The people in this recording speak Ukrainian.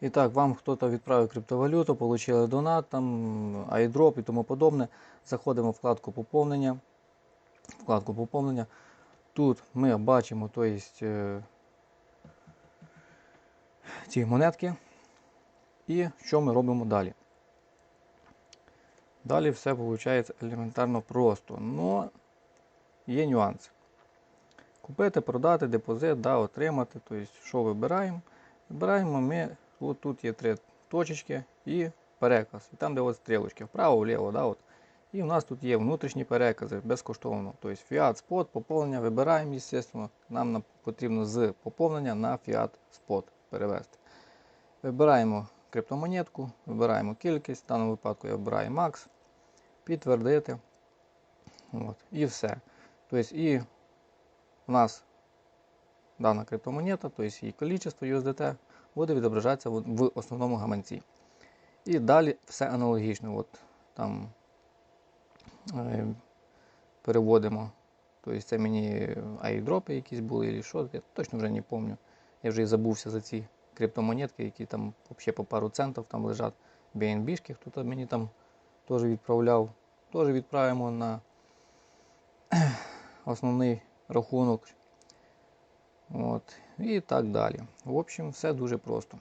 І так, вам хтось відправив криптовалюту, отримали донат, там, айдроп і тому подобне. Заходимо в вкладку поповнення. Вкладку поповнення. Тут ми бачимо то есть, е, ці монетки. І що ми робимо далі? Далі все виходить елементарно просто. Но є нюанси. Купити, продати, депозит, да, отримати. Тобто, що вибираємо? Вибираємо ми, от тут є три точечки і переказ. І там, де от стрілочки, вправо, вліво. Да, от. І у нас тут є внутрішні перекази безкоштовно. Тобто фіат, спот, поповнення вибираємо, звісно. Нам потрібно з поповнення на фіат спот перевести. Вибираємо криптомонетку, вибираємо кількість, в даному випадку я вибираю макс, підтвердити. От, і все. Тобто, і у нас дана криптомонета, тобто її кількість USDT, буде відображатися в основному гаманці. І далі все аналогічно. От, там, е, переводимо. Тобто це мені айдропи якісь були, чи що, я точно вже не пам'ятаю. Я вже і забувся за ці криптомонетки, які там взагалі по пару центів там лежать. BNB-шки, хто мені там теж відправляв. Теж відправимо на основний рахунок. От. І так далі. В общем, все дуже просто.